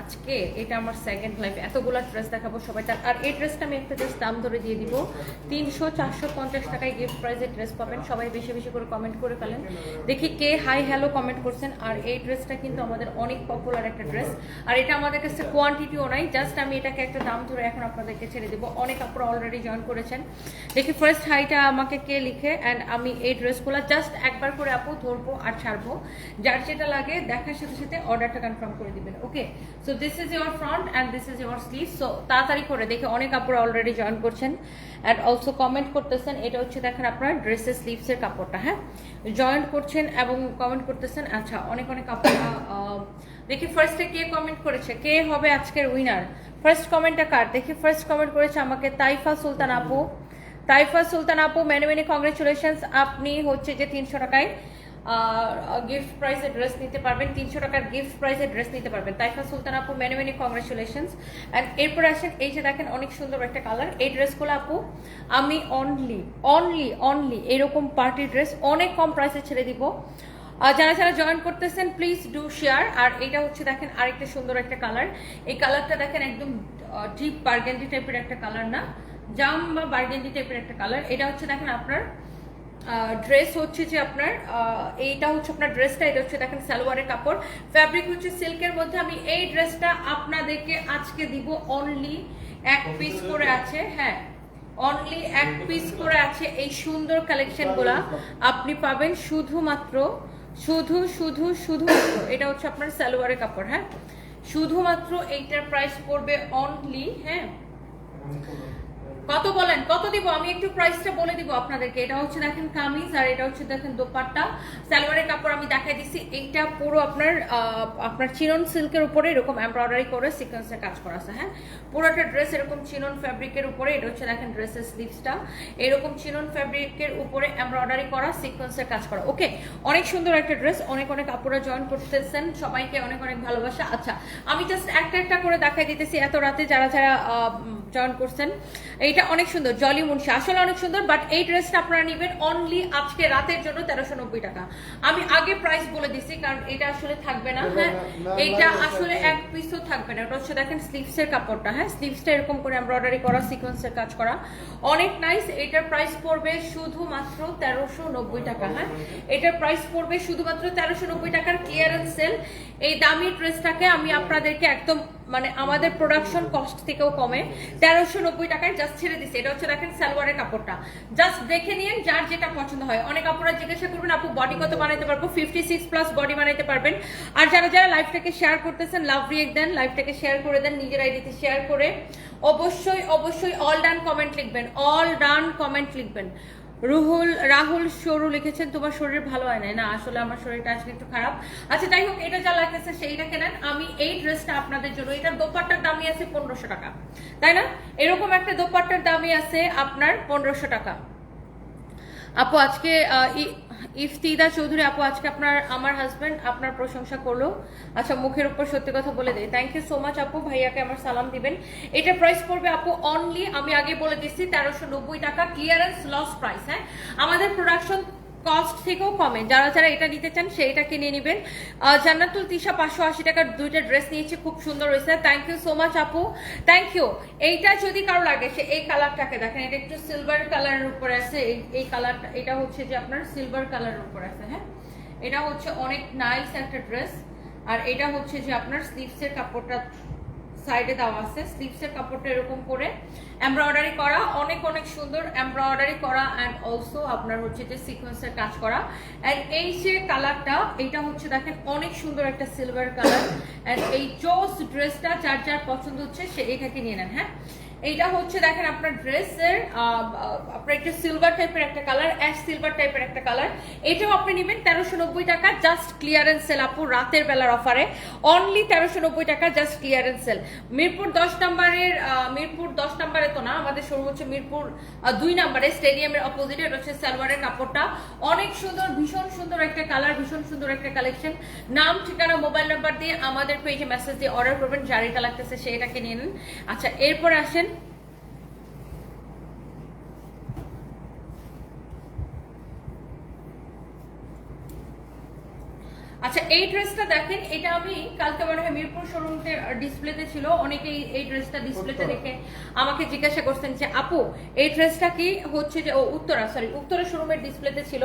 আজকে এটা আমার সেকেন্ড লাইফ এতগুলো ড্রেস দেখাবো সবাই। তার আর এই ড্রেসটা আমি একটা জাস্ট দাম ধরে দিয়ে দিব। তিনশো চারশো পঞ্চাশ টাকায় গিফট প্রাইজে ড্রেস পাবেন। সবাই বেশি বেশি করে কমেন্ট করে ফেলেন। দেখি কে হাই হ্যালো কমেন্ট করছেন। আর এই ড্রেসটা কিন্তু আমাদের অনেক পপুলার একটা ড্রেস আর এটা আমাদের কাছে কোয়ান্টিটিও নাই। জাস্ট আমি এটাকে একটা দাম ধরে এখন আপনাদেরকে ছেড়ে দেবো। অনেক আপনারা অলরেডি জয়েন করেছেন। দেখি ফার্স্ট হাইটা আমাকে কে লিখে অ্যান্ড আমি এই ড্রেসগুলো জাস্ট একবার করে আপু ধরবো আর ছাড়বো। যার যেটা লাগে, দেখার সাথে সাথে অর্ডারটা কনফার্ম করে দিবেন। Okay so this is your front and this is your sleeve so তাড়াতাড়ি করে দেখে অনেক কাপড় অলরেডি জয়েন করছেন অ্যান্ড অলসো কমেন্ট করতেছেন এটা হচ্ছে দেখেন আপনার ড্রেসের স্লিভসের কাপড়টা হ্যাঁ? জয়েন করছেন এবং কমেন্ট করতেছেন আচ্ছা অনেক অনেক আহ, দেখি ফার্স্টে কে কমেন্ট করেছে কে হবে আজকের উইনার ফার্স্ট কমেন্টটা কার? দেখি ফার্স্ট কমেন্ট করেছে আমাকে তাইফা সুলতান আপু। তাইফা সুলতান আপু মেনি মেনি কংগ্রেচুলেশনস আপনি হচ্ছে যে তিনশো টাকায় গিফট প্রাইসে ড্রেস নিতে পারবেন, তিনশো টাকার গিফট প্রাইসে ড্রেস নিতে পারবেন। তাইফা সুলতান আপু মেনি মেনি কংগ্রেচুলেশনস অ্যান্ড এরপর আসেন, এই যে দেখেন, অনেক সুন্দর একটা কালার এই ড্রেসগুলো আপু, আমি অনলি অনলি অনলি এরকম পার্টি ড্রেস অনেক কম প্রাইসে ছেড়ে দিব। যারা যারা জয়েন করতেছেন প্লিজ ডু শেয়ার আর এটা হচ্ছে দেখেন, আরেকটা সুন্দর একটা কালার এই কালারটা দেখেন, একদম ডিপ বার্গেন্ডি টাইপের একটা কালার না। জাম বা বার্গেন্ডি টাইপের একটা কালার এটা হচ্ছে দেখেন, আপনার ড্রেস হচ্ছে যে আপনার এইটা হচ্ছে আপনার ড্রেসটা এটা হচ্ছে দেখেন সালোয়ারের কাপড়। ফ্যাব্রিক হচ্ছে সিল্কের মধ্যে। আমি এই ড্রেসটা আপনাদেরকে আজকে দিব অনলি এক পিস করে আছে হ্যাঁ অনলি এক পিস করে আছে এই সুন্দর কালেকশনগুলা আপনি পাবেন শুধুমাত্র, শুধু শুধু শুধু এটা হচ্ছে আপনার সালোয়ারের কাপড় হ্যাঁ শুধুমাত্র এইটার প্রাইস পড়বে অনলি হ্যাঁ। কত বলেন? কত দিব? আমি একটু প্রাইসটা বলে দিব আপনাদেরকে। এটা হচ্ছে দেখেন কামিজ আর এটা হচ্ছে দেখেন দোপাট্টা। সালোয়ারের কাপড় আমি দেখাই দিচ্ছি এইটা পুরো আপনার আপনার চিনন সিল্কের উপরে এরকম এমব্রয়ডারি করে সিকোয়েন্সের কাজ করা আছে হ্যাঁ? পুরোটা ড্রেস এরকম চিনন ফ্যাব্রিকের উপরে, এটা হচ্ছে দেখেন ড্রেসের স্লিভসটা এরকম চিনন ফ্যাব্রিকের উপরে এমব্রয়ডারি করা সিকোয়েন্সের কাজ করা। ওকে অনেক সুন্দর একটা ড্রেস অনেক অনেক আপুরা জয়েন করতেছেন। সবাইকে অনেক অনেক ভালোবাসা। আচ্ছা আমি জাস্ট একটা একটা করে দেখাই দিতেছি। এত রাতে যারা যারা জয়েন করছেন। এইটা অনেক সুন্দর জলি মুন্সি। আসলে অনেক সুন্দর বাট এই ড্রেসটা আপনারা নেবেন অনলি আজকে রাতের জন্য তেরোশো নব্বই টাকা। আমি আগে প্রাইস বলে দিছি কারণ এটা আসলে থাকবে না। হ্যাঁ এইটা আসলে এক পিসও থাকবে না। ওটা হচ্ছে দেখেন স্লিভসের কাপড়টা। হ্যাঁ স্লিভসটা এরকম করে এমব্রয়ডারি করা সিকোয়েন্সের কাজ করা। অনেক নাইস এটার প্রাইস পড়বে শুধুমাত্র তেরোশো নব্বই টাকা। হ্যাঁ এটার প্রাইস পড়বে শুধুমাত্র তেরোশো নব্বই টাকার ক্লিয়ারেন্স সেল এই দামি ড্রেসটাকে আমি আপনাদেরকে একদম মানে আমাদের প্রোডাকশন কস্ট থেকেও কমে। তেরোশো নব্বই টাকায় জাস্ট ছেড়ে দিচ্ছে এটা হচ্ছে দেখেন সালোয়ারের কাপড়টা। জাস্ট দেখে নিন যার যেটা পছন্দ হয়। অনেক আপুরা জিজ্ঞাসা করবেন, আপু বডি কত বানাইতে পারব? ফিফটি সিক্স প্লাস বডি বানাইতে পারবেন। আর যারা যারা লাইফটাকে শেয়ার করতেছেন লাভ রিয়েক দেন লাইফটাকে শেয়ার করে দেন, নিজের আইডিতে শেয়ার করে, অবশ্যই অবশ্যই অল ডান কমেন্ট লিখবেন। অল ডান কমেন্ট লিখবেন। রুহুল, রাহুল, সরু লিখেছেন, তোমার শরীর ভালো হয় নাই। না, আসলে আমার শরীরটা আজকে একটু খারাপ। আচ্ছা যাই হোক, এটা যা লাগতেছে সেইটা কেনেন। আমি এই ড্রেসটা আপনাদের জন্য, এটার দোপাট্টার দামই আছে পনেরোশো টাকা। তাই না? এরকম একটা দোপাট্টার দামই আছে আপনার পনেরোশো টাকা। আপু, আজকে ইফতিদা চৌধুরী, আপু, আজকে আপনার, আমার হাজবেন্ড আপনার প্রশংসা করল। আচ্ছা মুখের উপর সত্যি কথা বলে দেয় থ্যাংক ইউ সো মাচ আপু। ভাইয়াকে আমার সালাম দিবেন। এটা প্রাইস পড়বে, আপু অনলি আমি আগে বলে দিচ্ছি, তেরোশো টাকা ক্লিয়ারেন্স লস প্রাইস হ্যাঁ? আমাদের প্রোডাকশন কস্ট থেকেও কমে। যারা যারা এটা নিতে চান, সেইটা কিনে নেবেন। জান্নাতুল তিশা পাঁচশো আশি টাকার দুইটা ড্রেস নিয়েছে, খুব সুন্দর হয়েছে। থ্যাংক ইউ সো মাচ আপু। থ্যাংক ইউ এইটা যদি কারও লাগে, সে এই কালারটাকে দেখেন, এটা একটু সিলভার কালারের উপরে আছে। এই কালারটা এটা হচ্ছে যে আপনার সিলভার কালারের উপর আছে হ্যাঁ? এটা হচ্ছে অনেক নাইস একটা ড্রেস আর এটা হচ্ছে যে আপনার স্লিভসের কাপড়টা সাইডে দেওয়া আছে। স্লিভসের কাপড়টা এরকম করে এমব্রয়ডারি করা। অনেক অনেক সুন্দর এমব্রয়ডারি করা অ্যান্ড অলসো আপনার হচ্ছে যে সিকোয়েন্সের কাজ করা। অ্যান্ড এই যে কালারটা এটা হচ্ছে দেখেন অনেক সুন্দর একটা সিলভার কালার অ্যান্ড এই চোস ড্রেসটা যার যার পছন্দ হচ্ছে সে এটাকে নিয়ে নেন হ্যাঁ? এইটা হচ্ছে দেখেন আপনার ড্রেসের আপনার একটা সিলভার টাইপের একটা কালার অ্যাশ সিলভার টাইপের একটা কালার এটাও আপনি নেবেন তেরোশো নব্বই টাকা জাস্ট ক্লিয়ারেন্স সেল আপু, রাতের বেলার অফারে অনলি তেরোশো নব্বই টাকা জাস্ট ক্লিয়ারেন্স সেল মিরপুর দশ নম্বরের মিরপুর দশ নম্বরে তো না, আমাদের শুরু হচ্ছে মিরপুর দুই নম্বরে স্টেডিয়ামের অপোজিটে এটা হচ্ছে সালোয়ারের কাপড়টা। অনেক সুন্দর, ভীষণ সুন্দর একটা কালার ভীষণ সুন্দর একটা কালেকশন নাম, ঠিকানা মোবাইল নাম্বার দিয়ে আমাদের পেজে মেসেজ দিয়ে অর্ডার করবেন, যার এটা লাগতেছে সেইটাকে নিয়ে নিন। আচ্ছা এরপর আসেন আচ্ছা এই ড্রেসটা দেখেন এটা আমি কালকে মনে হয় মিরপুর শোরুমতে ডিসপ্লেতে ছিল। অনেকেই এই ড্রেসটা ডিসপ্লেতে দেখে আমাকে জিজ্ঞাসা করছেন যে আপু এই ড্রেসটা কি হচ্ছে যে ও উত্তরা সরি উত্তরা শোরুমের ডিসপ্লেতে ছিল?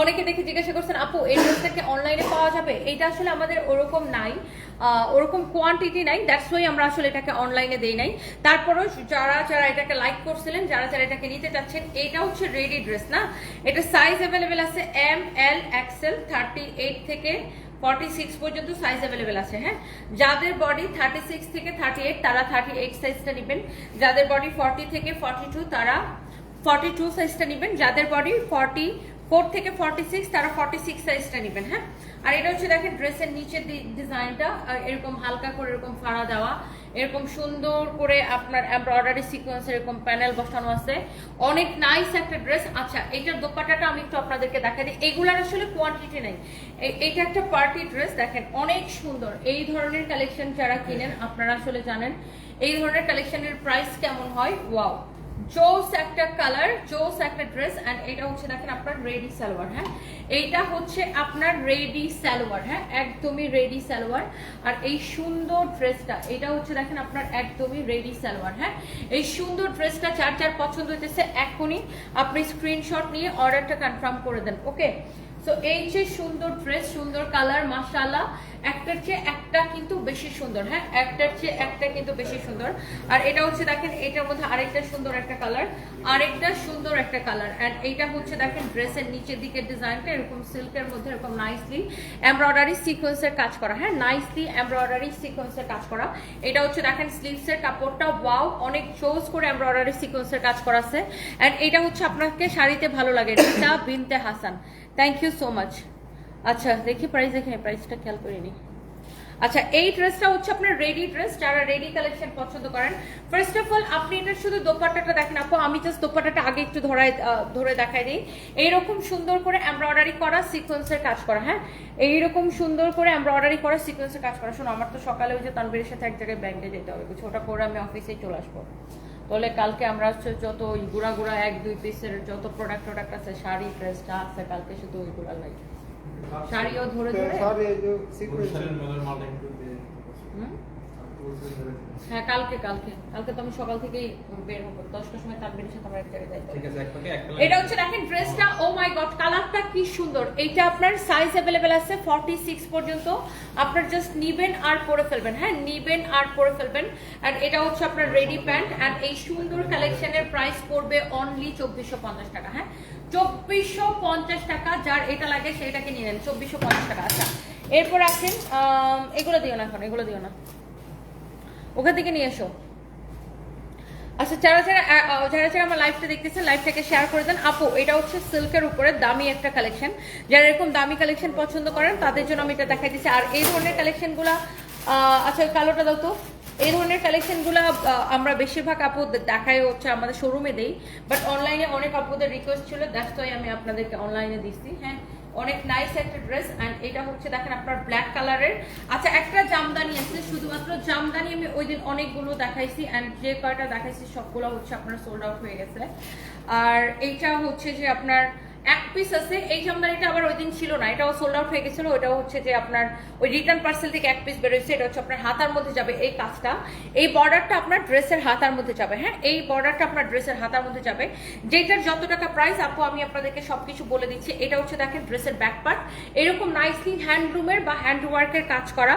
অনেকে দেখে জিজ্ঞাসা করছেন আপু এই ড্রেসটা কি অনলাইনে পাওয়া যাবে? এটা আসলে আমাদের ওরকম নাই ওরকম কোয়ান্টিটি নাই দ্যাটস ওয়াই আমরা আসলে এটাকে অনলাইনে দেই নাই। তারপরও যারা যারা এটাকে লাইক করছিলেন যারা যারা এটাকে নিতে চাচ্ছেন এটা হচ্ছে রেডি ড্রেস না? এটা সাইজ অ্যাভেলেবেল আছে M L XL thirty eight থেকে ফর্টি সিক্স পর্যন্ত সাইজ অ্যাভেলেবেল আছে হ্যাঁ? যাদের বডি থার্টি সিক্স থেকে থার্টি এইট তারা থার্টি এইট সাইজটা যাদের বডি থেকে টু তারা ফর্টি টু সাইজটা যাদের বডি ফোর থেকে সিক্স তারা সিক্স সাইজটা নেবেন হ্যাঁ? আর এটা হচ্ছে দেখেন ড্রেসের নিচের ডিজাইনটা এরকম হালকা করে এরকম ফাড়া দেওয়া। এরকম সুন্দর করে আপনার এমব্রয়ডারি সিকোয়েন্স এরকম প্যানেল বসানো আছে। অনেক নাইস একটা ড্রেস আচ্ছা এইটার দোপাটাটা আমি একটু আপনাদেরকে দেখা দিই। এগুলার আসলে কোয়ান্টিটি নেই। এটা একটা পার্টি ড্রেস দেখেন, অনেক সুন্দর। এই ধরনের কালেকশন যারা কিনেন, আপনারা আসলে জানেন, এই ধরনের কালেকশনের প্রাইস কেমন হয়? ওয়াও জোস একটা কালার, জোস একটা ড্রেস এন্ড এটা হচ্ছে দেখেন আপনার রেডি সালোয়ার হ্যাঁ? এইটা হচ্ছে আপনার রেডি সালোয়ার হ্যাঁ? একদমই রেডি সালোয়ার। আর এই সুন্দর ড্রেসটা, এটা হচ্ছে দেখেন আপনার একদমই রেডি সালোয়ার হ্যাঁ? এই সুন্দর ড্রেসটা যার যার পছন্দ হইতেছে, এখনই আপনি স্ক্রিনশট নিয়ে অর্ডারটা কনফার্ম করে দেন ওকে সো এই যে সুন্দর ড্রেস, সুন্দর কালার, মাশাআল্লাহ। একটার চেয়ে একটা কিন্তু বেশি সুন্দর হ্যাঁ? একটার চেয়ে একটা কিন্তু বেশি সুন্দর। আর এটা হচ্ছে দেখেন, এটার মধ্যে আরেকটা সুন্দর একটা কালার আরেকটা সুন্দর একটা কালার এন্ড এইটা হচ্ছে দেখেন ড্রেসের নিচের দিকের ডিজাইনটা এরকম সিল্কের মধ্যে এরকম নাইসলি এমব্রয়ডারি সিকোয়েন্সের কাজ করা হ্যাঁ? নাইসলি এমব্রয়ডারি সিকোয়েন্সের কাজ করা। এটা হচ্ছে দেখেন স্লিভসের কাপড়টা ওয়াও অনেক চোজ করে এমব্রয়ডারি সিকোয়েন্সের কাজ করা আছে এন্ড এটা হচ্ছে আপনাকে শাড়িতে ভালো লাগে Rita Binte Hasan. Thank you so much আচ্ছা দেখি প্রাইস দেখি প্রাইসটা খেয়াল করিনি। আচ্ছা এই ড্রেসটা হচ্ছে আপনার রেডি ড্রেস যারা রেডি কালেকশন পছন্দ করেন। ফার্স্ট অফ অল আপনি এটা শুধু দোপাট্টাটা দেখেন আপু, আমি জাস্ট দোপাট্টাটা আগে একটু ধরাই ধরে দেখাই দিই। এইরকম সুন্দর করে এমব্রয়ডারি করা সিকোয়েন্সের কাজ করা হ্যাঁ? এইরকম সুন্দর করে এমব্রয়ডারি করা সিকোয়েন্সের কাজ করা। শোনো, আমার তো সকালে ওই যে তানবীরের সাথে এক জায়গায় ব্যাংকে যেতে হবে কিছু ওটা করে আমি অফিসে চলে আসব। তাহলে কালকে আমরা হচ্ছে যত গুড়া গুড়া এক দুই পিসের যত প্রোডাক্ট প্রোডাক্ট আছে, শাড়ি ড্রেস যা আছে, কালকে শুধু ওইগুলো লাগে। শাড়িও ধরে ধরে? হ্যাঁ কালকে কালকে। কালকে তো আমি সকাল থেকেই বের দশটার সময় সাথে আমার এক জায়গায় যাই এটা হচ্ছে দেখেন ড্রেসটা ও মাই গড কালারটা কি সুন্দর। এইটা আপনার সাইজ অ্যাভেলেবেল আছে ফর্টি সিক্স পর্যন্ত। আপনার জাস্ট নিবেন আর পরে ফেলবেন। হ্যাঁ নিবেন আর পরে ফেলবেন। আর এটা হচ্ছে আপনার রেডি প্যান্ট আর এই সুন্দর কালেকশনের প্রাইস পড়বে অনলি চব্বিশশো পঞ্চাশ টাকা। হ্যাঁ 2450 টাকা, যার এটা লাগে সেটাকে নিয়ে নেন 2450 টাকা। আচ্ছা এরপর আসেন এগুলো দিও না এখন, এগুলো দিও না। ওখান থেকে নিয়ে এসো। আচ্ছা যারা যারা যারা যারা আমার লাইভটা দেখতেছেন লাইভটাকে শেয়ার করে দেন। আপু, এটা হচ্ছে সিল্কের উপরে দামি একটা কালেকশন যারা এরকম দামি কালেকশন পছন্দ করেন, তাদের জন্য আমি এটা দেখাই দিচ্ছি। আর এই ধরনের কালেকশনগুলো আচ্ছা কালোটা দাও তো। এই ধরনের কালেকশনগুলো আমরা বেশিরভাগ আপু দেখাই হচ্ছে আমাদের শোরুমে দেই বাট অনলাইনে অনেক আপুদের রিকোয়েস্ট ছিল দ্যাটস আমি আপনাদেরকে অনলাইনে দিচ্ছি হ্যাঁ? অনেক নাইস একটা ড্রেস অ্যান্ড এটা হচ্ছে দেখেন আপনার ব্ল্যাক কালারের আচ্ছা একটা জামদানি আছে, শুধুমাত্র জামদানি আমি ওই দিন অনেকগুলো দেখাইছি অ্যান্ড যে কয়টা দেখাইছি সবগুলো হচ্ছে আপনার সোল্ড আউট হয়ে গেছে। আর এইটা হচ্ছে যে আপনার এক পিস আছে। এই জামদানিটা আবার ওই দিন ছিল না। এটাও সোল্ড আউট হয়ে গেছিল। ওটাও হচ্ছে যে আপনার ওই রিটার্ন পার্সেল থেকে এক পিস বেরোচ্ছে। এটা হচ্ছে আপনার হাতার মধ্যে যাবে এই কাজটা। এই বর্ডারটা আপনার ড্রেসের হাতার মধ্যে যাবে হ্যাঁ? এই বর্ডারটা আপনার ড্রেসের হাতার মধ্যে যাবে। যেটার যত টাকা প্রাইস আপু, আমি আপনাদেরকে সবকিছু বলে দিচ্ছি। এটা হচ্ছে দেখেন ড্রেসের ব্যাক পার্ট এরকম নাইসলি হ্যান্ডলুমের বা হ্যান্ড ওয়ার্কের কাজ করা।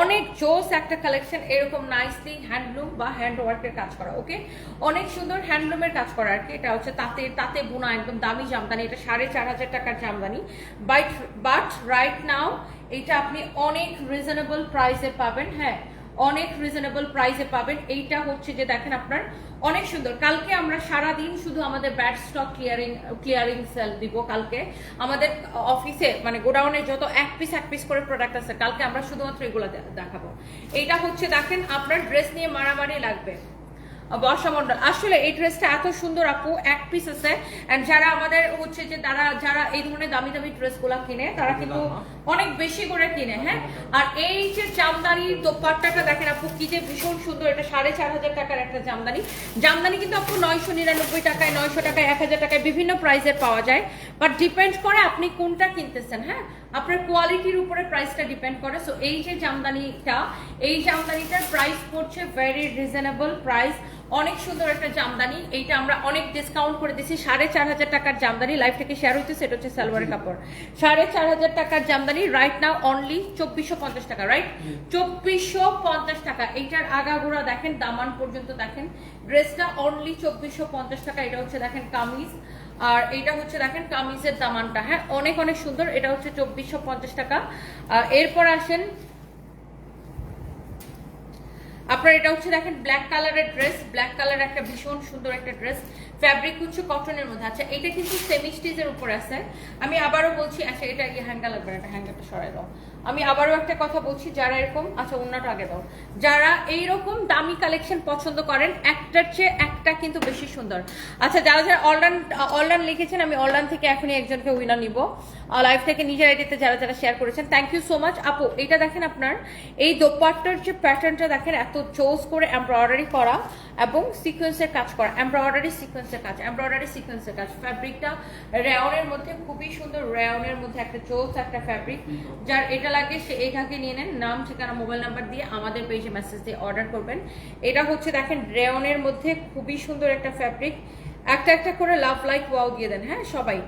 অনেক জোস একটা কালেকশন এরকম নাইসলি হ্যান্ডলুম বা হ্যান্ড ওয়ার্কের কাজ করা ওকে অনেক সুন্দর হ্যান্ডলুমের কাজ করা আর কি। এটা হচ্ছে তাতে তাতে বোনা, একদম দামি জামদানি। এটা সাড়ে চার হাজার টাকার Jamdani. But but right now এটা আপনি অনেক রিজনেবল প্রাইসে পাবেন হ্যাঁ? অনেক রিজনেবল প্রাইসে পাবেন। এইটা হচ্ছে যে দেখেন আপনার, অনেক সুন্দর। কালকে আমরা সারা দিন শুধু আমাদের bad stock clearing clearing sale দিব কালকে। আমাদের অফিসে মানে গোডাউনে যত এক পিস এক পিস করে প্রোডাক্ট আছে, কালকে আমরা শুধুমাত্র এগুলো দেখাবো। এইটা হচ্ছে দেখেন আপনার ড্রেস নিয়ে মারামারি লাগবে। বর্ষা মন্ডল আসলে এই ড্রেসটা এত সুন্দর আপু এক পিস আছে। যারা আমাদের হচ্ছে যে তারা যারা এই ধরনের দামি দামি ড্রেসগুলো কিনে তারা কিন্তু অনেক বেশি করে কিনে হ্যাঁ? আর এই যে জামদানির দোপাট্টাটা দেখেন আপু কি যে ভীষণ সুন্দর। এটা সাড়ে চার হাজার টাকার একটা জামদানি। জামদানি কিন্তু আপু নয়শো নিরানব্বই টাকায় নয়শো টাকায় এক হাজার টাকায় বিভিন্ন প্রাইসের পাওয়া যায়। বাট ডিপেন্ড করে আপনি কোনটা কিনতেছেন হ্যাঁ? আপনার কোয়ালিটির উপরে প্রাইসটা ডিপেন্ড করে। সো এই যে জামদানিটা এই জামদানিটার প্রাইস পড়ছে ভেরি রিজনেবল প্রাইস অনেক সুন্দর একটা জামদানি। এইটা আমরা অনেক ডিসকাউন্ট করে দিচ্ছি সাড়ে চার হাজার টাকার জামদানি লাইফ থেকে শেয়ার হচ্ছে সেটা হচ্ছে সালোয়ারের কাপড়। সাড়ে চার হাজার টাকার জামদানি রাইট নাও অনলি চব্বিশশো পঞ্চাশ টাকা রাইট চব্বিশশো পঞ্চাশ টাকা। এইটার আগাগোড়া দেখেন দামান পর্যন্ত দেখেন। ড্রেসটা অনলি চব্বিশশো পঞ্চাশ টাকা এটা হচ্ছে দেখেন কামিজ। আর এটা হচ্ছে দেখেন কামিজের দামানটা। হ্যাঁ অনেক অনেক সুন্দর। এটা হচ্ছে চব্বিশশো পঞ্চাশ টাকা। আর এরপর আসেন আপনার এটা হচ্ছে দেখেন ব্ল্যাক কালারের ড্রেস ব্ল্যাক কালার একটা ভীষণ সুন্দর একটা ড্রেস ফ্যাব্রিক হচ্ছে কটনের মধ্যে। আচ্ছা এটা কিন্তু সেমি স্টিজের উপর আছে। আমি আবারও বলছি আচ্ছা এটা হ্যাঙ্গার লাগবে না, হ্যাঙ্গারটা সরাই দাও। আমি আবারও একটা কথা বলছি, যারা এরকম আচ্ছা অন্যটা আগে দাও। যারা এইরকম দামি কালেকশন পছন্দ করেন, একটার চেয়ে একটা কিন্তু বেশি সুন্দর। আচ্ছা যারা যারা অনলাইন অনলাইন লিখেছেন, আমি অনলাইন থেকে এখনই একজনকে উইনার নিব। লাইভ থেকে নিজের আইডিতে যারা যারা শেয়ার করেছেন থ্যাংক ইউ সো মাচ আপু এটা দেখেন আপনার, এই দোপাট্টার যে প্যাটার্নটা দেখেন, এত চোজ করে এমব্রয়ডারি করা এবং সিকোয়েন্সের কাজ করা। এমব্রয়ডারি সিকোয়েন্সের কাজ এমব্রয়ডারি সিকোয়েন্সের কাজ। ফ্যাব্রিকটা রেওনের মধ্যে খুবই সুন্দর রেয়নের মধ্যে একটা চোজ একটা ফ্যাব্রিক যার এটা লাগে, সে এটাকে নিয়ে নেন। নাম, ঠিকানা, মোবাইল নাম্বার দিয়ে আমাদের পেজে মেসেজ দিয়ে অর্ডার করবেন। এটা হচ্ছে, দেখেন রেয়নের মধ্যে খুবই সুন্দর একটা ফ্যাব্রিক একটা একটা করে লাভ লাইক ওয়াও দিয়ে দেন হ্যাঁ সবাই।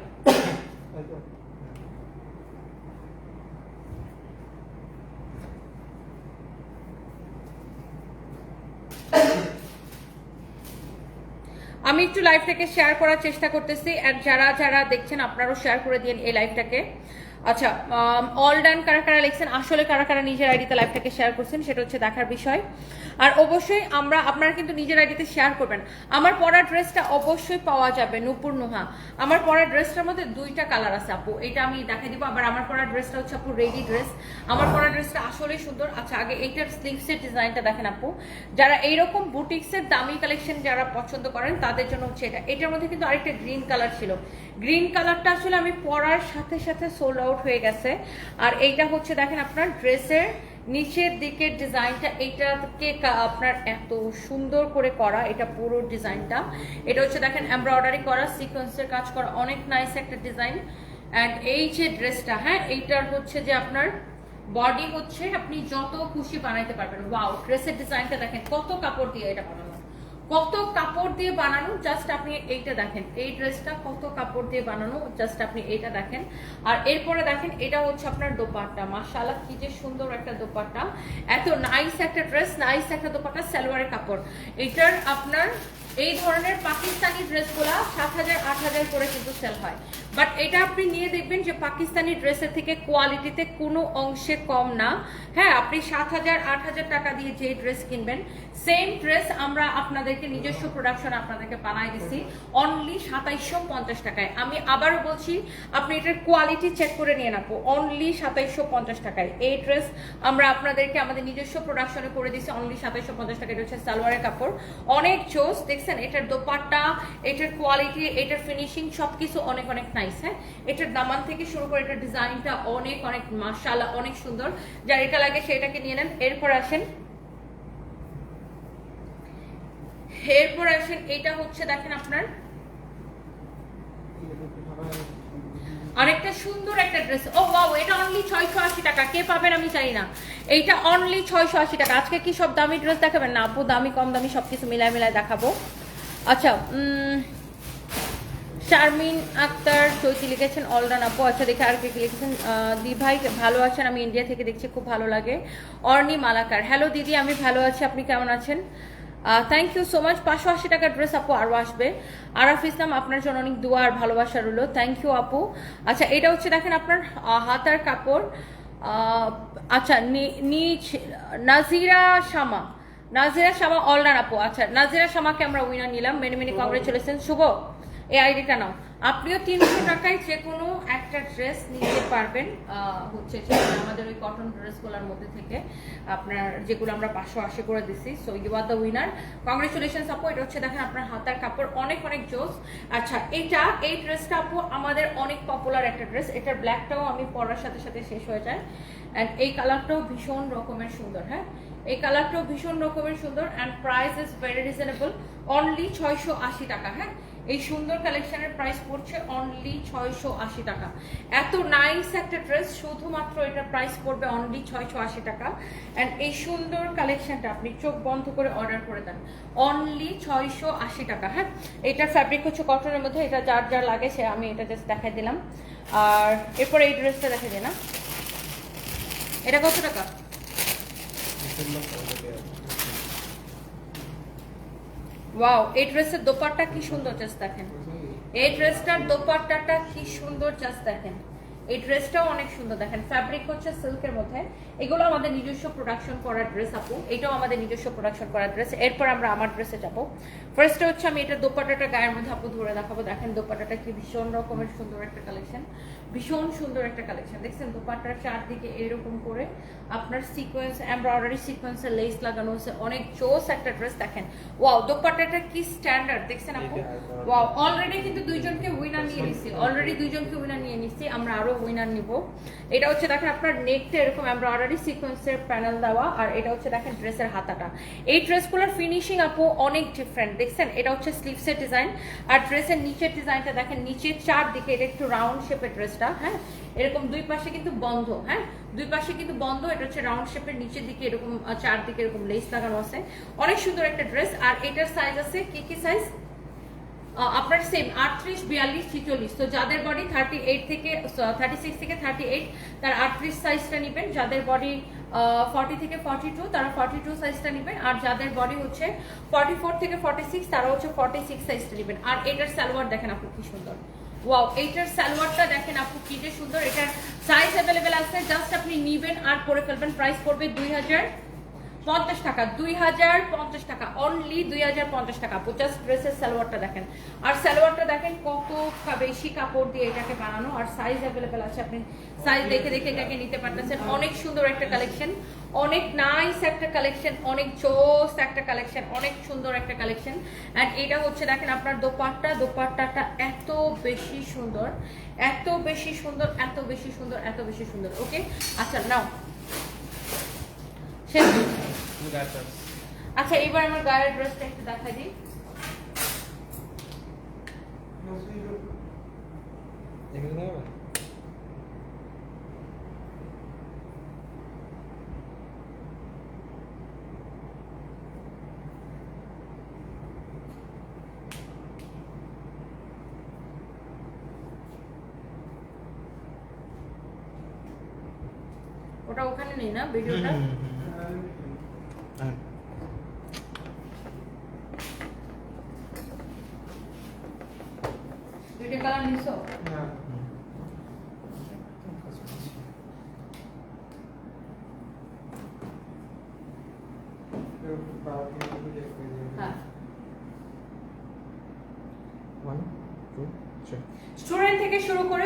আমি একটু লাইভটাকে শেয়ার করার চেষ্টা করতেছি। আর যারা যারা দেখছেন, আপনারাও শেয়ার করে দিন এই লাইভটাকে আচ্ছা অল ডান কারা কারা লিখছেন? আসলে কারা কারা নিজের আইডিতে লাইভটাকে শেয়ার করছেন, সেটা হচ্ছে দেখার বিষয়। আর অবশ্যই আমরা, আপনারা কিন্তু নিজের আইডিতে শেয়ার করবেন। আমার পরা ড্রেসটা অবশ্যই পাওয়া যাবে নুপুর নুহা। আমার পরা ড্রেসটার মধ্যে দুইটা কালার আছে আপু। এটা আমি দেখাই দিব। আবার আমার পরা ড্রেসটা হচ্ছে আপু রেডি ড্রেস আমার পরা ড্রেসটা আসলেই সুন্দর। আচ্ছা আগে এইটার স্লিভসের ডিজাইনটা দেখেন আপু। যারা এইরকম বুটিক্সের দামি কালেকশন যারা পছন্দ করেন, তাদের জন্য হচ্ছে এটা। এটার মধ্যে কিন্তু আরেকটা গ্রিন কালার ছিল। গ্রিন কালারটা আসলে আমি পরার সাথে সাথে সোল আউট হয়ে গেছে। আর এইটা হচ্ছে দেখেন আপনার ড্রেসের নিচের দিকের ডিজাইনটা। এইটাকে আপনার এত সুন্দর করে করা, এটা পুরো ডিজাইনটা। এটা হচ্ছে দেখেন এমব্রয়ডারি করা সিকোয়েন্সের কাজ করা, অনেক নাইস একটা ডিজাইন অ্যান্ড এই যে ড্রেসটা হ্যাঁ এইটার হচ্ছে যে আপনার বডি হচ্ছে আপনি যত খুশি বানাইতে পারবেন। ওয়াও ড্রেসের ডিজাইনটা দেখেন, কত কাপড় দিয়ে এটা বানানো। কত কাপড় দিয়ে বানানো জাস্ট আপনি এইটা দেখেন। এই ড্রেসটা কত কাপড় দিয়ে বানানো জাস্ট আপনি এইটা দেখেন। আর এরপরে দেখেন, এটা হচ্ছে আপনার দোপাট্টা। মাশাআল্লাহ, কি যে সুন্দর একটা দোপাট্টা। এত নাইস একটা ড্রেস নাইস একটা দোপাট্টা, সালোয়ারের কাপড়। এটার আপনার এই ধরনের পাকিস্তানি ড্রেসগুলা সাত হাজার, আট হাজার করে কিন্তু সেল হয়। বাট এটা আপনি নিয়ে দেখবেন যে পাকিস্তানি ড্রেসের থেকে কোয়ালিটিতে কোনো অংশে কম না। হ্যাঁ আপনি সাত হাজার, আট হাজার টাকা দিয়ে যে ড্রেস কিনবেন সেম ড্রেস আমরা আপনাদেরকে নিজস্ব প্রোডাকশন আপনাদেরকে বানাই দিছি অনলি সাতাইশশো পঞ্চাশ টাকায়। আমি আবারও বলছি, আপনি এটার কোয়ালিটি চেক করে নিয়ে নেব অনলি সাতাইশশো পঞ্চাশ টাকায়। এই ড্রেস আমরা আপনাদেরকে আমাদের নিজস্ব প্রোডাকশনে করে দিছি অনলি সাতাইশশো পঞ্চাশ টাকা এটা হচ্ছে সালোয়ারের কাপড়। অনেক চোস দেখছেন? এটার দোপাট্টা, এটার কোয়ালিটি এটার ফিনিশিং সব কিছু অনেক অনেক নাইস হ্যাঁ? এটার দামান থেকে শুরু করে এটার ডিজাইনটা অনেক অনেক মাসালা অনেক সুন্দর। যার এটা লাগে সেটাকে নিয়ে নেন। এরপর আসেন এরপর আসেন, এটা হচ্ছে দেখেন আপনার আরেকটা সুন্দর একটা ড্রেস ও ওয়াও এটা অনলি ছয়শো আশি টাকা। কে পাবেন আমি জানি না। এইটা অনলি ছয়শো আশি টাকা। আজকে কি সব দামি ড্রেস দেখাবেন? না, আপু, দামি, কম দামি সব কিছু মিলায় মিলায় দেখাবো। আচ্ছা শারমিন আক্তার চৈতি লিখেছেন অলরান আপু। আচ্ছা দেখে আর কে লিখেছেন। দি ভাই, ভালো আছেন? আমি ইন্ডিয়া থেকে দেখছি, খুব ভালো লাগে। অর্নি মালাকার। হ্যালো দিদি, আমি ভালো আছি। আপনি কেমন আছেন? থ্যাংক ইউ সো মাচ পাঁচশো আশি টাকা ড্রেস আপু আরও আসবে। আরাফ ইসলাম আপনার জন্য অনেক দোয়া আর ভালোবাসা রইল। থ্যাংক ইউ আপু। আচ্ছা এটা হচ্ছে দেখেন আপনার হাতার কাপড়। আচ্ছা নি- নিচ নাজিরা শামা। নাজিরা শামা অলরান আপু। আচ্ছা নাজিরা শামাকে আমরা উইনার নিলাম। মেনে মেনে কংগ্রেচুলেশন শুভ। এই আইডিটা নাও। আপনিও তিনশো টাকায় যে কোনো একটা ড্রেস নিতে পারবেন হচ্ছে আমাদের ওই কটন ড্রেসগুলোর মধ্যে থেকে। আপনার যেগুলো আমরা পাঁচশো আশি করে দিছি so you are the winner congratulation আপু, এটা হচ্ছে দেখেন আপনার হাতার কাপড় অনেক অনেক জোস। আচ্ছা এটা, এই ড্রেসটা আপু আমাদের অনেক পপুলার একটা ড্রেস এটার ব্ল্যাকটাও আমি পরার সাথে সাথে শেষ হয়ে যায়। অ্যান্ড এই কালারটাও ভীষণ রকমের সুন্দর হ্যাঁ? এই কালারটাও ভীষণ রকমের সুন্দর and price is very reasonable only ছয়শো আশি টাকা হ্যাঁ? এই সুন্দর কালেকশনের প্রাইস পড়ছে অনলি ছয়শো আশি টাকা। এত নাইস একটা ড্রেস শুধুমাত্র এটা প্রাইস পড়বে অনলি ছয়শো আশি টাকা। অ্যান্ড এই সুন্দর কালেকশনটা আপনি চোখ বন্ধ করে অর্ডার করে দেন অনলি ছয়শো আশি টাকা হ্যাঁ? এটার ফ্যাব্রিক হচ্ছে কটনের মধ্যে, এটা যার যার লাগে সে আমি এটা জাস্ট দেখাই দিলাম। আর এরপরে এই ড্রেসটা দেখাই না এটা কত টাকা? ওয়াও এই ড্রেসের দোপাট্টা কি সুন্দর জাস্ট দেখেন। এই ড্রেসটার দোপাট্টাটা কি সুন্দর জাস্ট দেখেন। এই ড্রেসটাও অনেক সুন্দর দেখেন ফ্যাব্রিক হচ্ছে সিল্কের মধ্যে। এগুলো আমাদের নিজস্ব প্রোডাকশন করা ড্রেস আপু। এটাও আমাদের নিজস্ব প্রোডাকশন করা ড্রেস এরপর আমরা আমার ড্রেসে যাব। ফার্স্টে হচ্ছে আমি এটা দোপাট্টাটা গায়ের মধ্যে আপু ধরে দেখাবো। দেখেন দোপাট্টাটা কি ভীষণ রকমের সুন্দর একটা কালেকশন ভীষণ সুন্দর একটা কালেকশন দেখছেন দোপাট্টার চারদিকে এরকম করে আপনার সিকোয়েন্স এমব্রয়ডারি সিকোয়েন্সের লেস লাগানো হচ্ছে অনেক জোস একটা ড্রেস দেখেন। ওয়াও দোপাট্টাটা কি স্ট্যান্ডার্ড দেখছেন আপু? ওয়াও অলরেডি কিন্তু দুইজনকে উইনার নিয়ে নিচ্ছি অলরেডি দুইজনকে উইনার নিয়ে নিচ্ছি আমরা আরও উইনার নিব। এটা হচ্ছে দেখেন আপনার নেকটা এরকম এমব্রয়ডারি সিকোয়েন্সের প্যানেল দেওয়া, আর এটা হচ্ছে দেখেন ড্রেসের হাতাটা। এই ড্রেসগুলোর ফিনিশিং আপু অনেক ডিফারেন্ট দেখছেন? এটা হচ্ছে স্লিভসের ডিজাইন আর ড্রেসের নিচের ডিজাইনটা দেখেন, নিচের চারদিকে এটা একটু রাউন্ড শেপের ড্রেসটা হ্যাঁ? এরকম দুই পাশে কিন্তু বন্ধ হ্যাঁ? দুই পাশে কিন্তু বন্ধ, এটা হচ্ছে রাউন্ড শেপের নিচের দিকে এরকম চারদিকে এরকম লেস লাগানো আছে। অনেক সুন্দর একটা ড্রেস আর এটার সাইজ আছে কি কি সাইজ আপনার সেম আটত্রিশ, বিয়াল্লিশ, ছিচল্লিশ। তো যাদের বডি থার্টি এইট থেকে থার্টি সিক্স থেকে থার্টি এইট তার আটত্রিশ সাইজটা নেবেন। যাদের বডি ফর্টি থেকে ফর্টি টু তারা ফর্টি টু সাইজটা নেবেন। আর যাদের বডি হচ্ছে ফর্টি ফোর থেকে ফর্টি সিক্স তারা হচ্ছে ফর্টি সিক্স সাইজটা নেবেন। আর এটার সালোয়ার দেখেন আপু কি সুন্দর। ওয়াও এইটার সালোয়ারটা দেখেন আপু কি যে সুন্দর। এটার সাইজ অ্যাভেলেবেল আছে। জাস্ট আপনি নিবেন আর পরে ফেলবেন। প্রাইস পড়বে দুই হাজার পঞ্চাশ টাকা, দুই হাজার পঞ্চাশ টাকা অনলি দুই হাজার পঞ্চাশ টাকা। পঞ্চাশ ড্রেসের সালোয়ারটা দেখেন। আর সালোয়ারটা দেখেন কত বেশি কাপড় দিয়ে এটাকে বানানো। আর সাইজ অ্যাভেলেবেল আছে, আপনি সাইজ দেখে দেখে এটাকে নিতে পারতেছেন। অনেক সুন্দর একটা কালেকশন অনেক নাইস একটা কালেকশন অনেক জোস একটা কালেকশন অনেক সুন্দর একটা কালেকশন অ্যান্ড এটা হচ্ছে দেখেন আপনার দোপাট্টা। দোপাট্টাটা এত বেশি সুন্দর, এত বেশি সুন্দর, এত বেশি সুন্দর, এত বেশি সুন্দর। ওকে আচ্ছা নাও। শেষ। আচ্ছা এবার আমার গায়ের ড্রেসটা একটু দেখাই দিই। ওটা ওখানে নেই না ভিডিওটা? ভিডিও কালার নিছো হ্যাঁ স্টুডেন্ট থেকে শুরু করে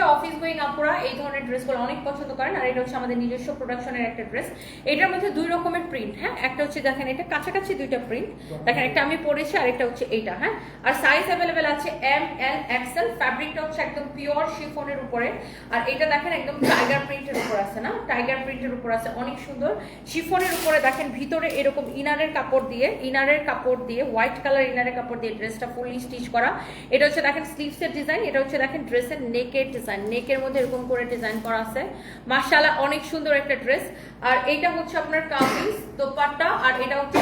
আপুরা এই ধরনের ড্রেসগুলো অনেক পছন্দ করেন, আর এটা হচ্ছে আমাদের নিজস্ব প্রোডাকশনের একটা ড্রেস এটার মধ্যে দুই রকমের প্রিন্ট হ্যাঁ? একটা হচ্ছে দেখেন, এটা কাছাকাছি দুইটা প্রিন্ট দেখেন, একটা আমি পরেছি আর একটা হচ্ছে এইটা হ্যাঁ? আর সাইজ অ্যাভেলেবেল আছে এম এল এক্সেল ফ্যাব্রিকটা হচ্ছে একদম পিওর শিফনের উপরে। আর এটা দেখেন, একদম টাইগার প্রিন্টের উপর আছে, না? টাইগার প্রিন্টের উপর আছে, অনেক সুন্দর। শিফনের উপরে দেখেন, ভিতরে এরকম ইনারের কাপড় দিয়ে ইনারের কাপড় দিয়ে হোয়াইট কালার ইনারের কাপড় দিয়ে ড্রেসটা ফুললি স্টিচ করা। এটা হচ্ছে দেখেন স্লিভসের ডিজাইন এটা হচ্ছে দেখেন ড্রেসের নেকের ডিজাইন নেকের মধ্যে এরকম করে ডিজাইন করা আছে। মার্শাল্লাহ অনেক সুন্দর একটা ড্রেস আর এইটা হচ্ছে আপনার কামিজ, দোপাট্টা, আর এটা হচ্ছে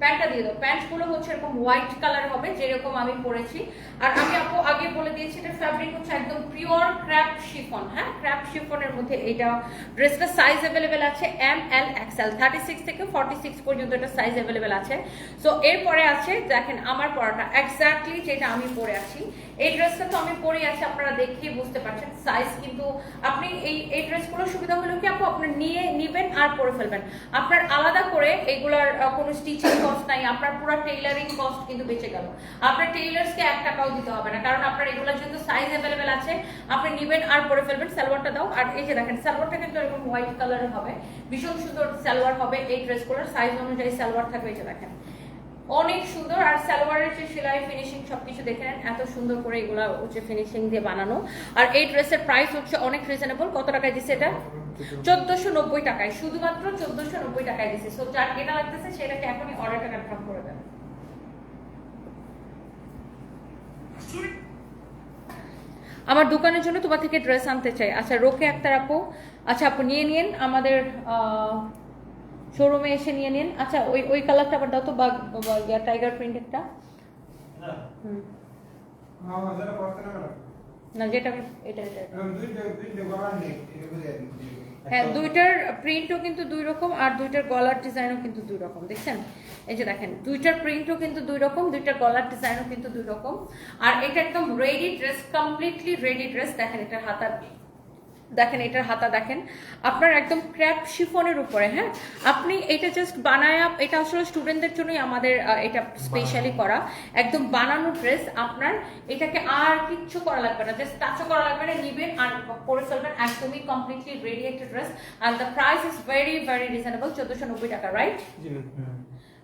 প্যান্টটা দিয়ে দাও। প্যান্টগুলো হচ্ছে এরকম হোয়াইট কালার হবে, যেরকম আমি পরেছি। আর আমি আপু আগে বলে দিয়েছি, এটা ফ্যাব্রিক হচ্ছে একদম পিওর ক্র্যাপ শিফন হ্যাঁ? ক্র্যাপ শিফনের মধ্যে এটা ড্রেসটা সাইজ অ্যাভেলেবেল আছে M L XL thirty six থেকে ফর্টি সিক্স পর্যন্ত এটা সাইজ অ্যাভেলেবেল আছে। সো এরপরে আছে, দেখেন আমার পরাটা এক্স্যাক্টলি যেটা আমি পরে আছি। এই ড্রেসটা তো আমি পরে আছি, আপনারা দেখেই বুঝতে পারছেন সাইজ কিন্তু আপনি এই এই ড্রেসগুলোর সুবিধা হলো কি আপু আপনি নিয়ে নিবেন আর পরে ফেলবেন। আপনার আলাদা করে এগুলার কোনো স্টিচিং কস্ট নাই, আপনার পুরো টেইলারিং কস্ট কিন্তু বেঁচে গেল। আপনার টেইলার্সকে এক টাকাও দিতে হবে না, কারণ আপনার এগুলোর জন্য সাইজ অ্যাভেলেবেল আছে, আপনি নিবেন আর পরে ফেলবেন, সালোয়ারটা দাও। আর এই যে দেখেন, সালোয়ারটা কিন্তু এরকম হোয়াইট কালারের হবে, ভীষণ সুন্দর সালোয়ার হবে এই ড্রেসগুলোর সাইজ অনুযায়ী সালোয়ার থাকবে এই যে দেখেন। অনেক সুন্দর, আর সালোয়ারের যে সেলাই ফিনিশিং সবকিছু দেখে নেন, এত সুন্দর করে এগুলা হচ্ছে ফিনিশিং দিয়ে বানানো। আর এই ড্রেসের প্রাইস হচ্ছে অনেক রিজনেবল কত টাকায় দিছে এটা? চোদ্দশো নব্বই টাকায়। শুধুমাত্র চোদ্দশো নব্বই টাকায় দিছি। সো যার এটা লাগতেছে সেটাকে এখনই অর্ডারটা কনফার্ম করে দেন। আমার দোকানের জন্য তোমার থেকে ড্রেস আনতে চাই। আচ্ছা রোকে একটা আপু। আচ্ছা আপু, নিয়ে নিন আমাদের শোরুমে এসে নিয়ে নিন। আচ্ছা ওই ওই কালারটা আবার দাও তো বা টাইগার প্রিন্ট একটা। হুম। না যেটা এটা এটা। হ্যাঁ দুইটার প্রিন্টও কিন্তু দুই রকম আর দুইটার গলার ডিজাইনও কিন্তু দুই রকম দেখছেন? এই যে দেখেন দুইটার প্রিন্টও কিন্তু দুই রকম দুইটার গলার ডিজাইনও কিন্তু দুই রকম। আর এটা একদম ready dress completely ready dress দেখেন এটার হাতা দেখেন এটার হাতা দেখেন। আপনার একদম ক্র্যাপ শিফনের উপরে হ্যাঁ? আপনি এটা জাস্ট বানায় এটা আসলে স্টুডেন্টদের জন্যই আমাদের এটা স্পেশালি করা। একদম বানানো ড্রেস আপনার এটাকে আর কিচ্ছু করা লাগবে না। জাস্ট টাচও করা লাগবে না নিবেন আর পরে ফেলবেন একদমই কমপ্লিটলি রেডি একটা dress and the price is very very reasonable চোদ্দোশো নব্বই টাকা রাইট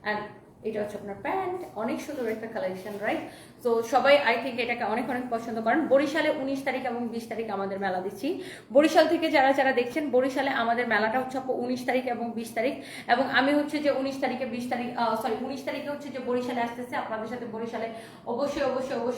অ্যান্ড এটা হচ্ছে আপনার প্যান্ট, অনেক সুন্দর একটা কালেকশন রাইট তো সবাই আই থিঙ্ক এটাকে অনেক অনেক পছন্দ করেন। বরিশালে উনিশ তারিখ এবং বিশ তারিখ আমাদের মেলা দিচ্ছি। বরিশাল থেকে যারা যারা দেখছেন, বরিশালে আমাদের মেলাটা হচ্ছে উনিশ তারিখ এবং বিশ তারিখ। এবং আমি হচ্ছে যে উনিশ তারিখে বিশ তারিখ সরি উনিশ তারিখে হচ্ছে যে বরিশালে আসতেছে। আপনাদের সাথে বরিশালে অবশ্যই অবশ্যই অবশ্যই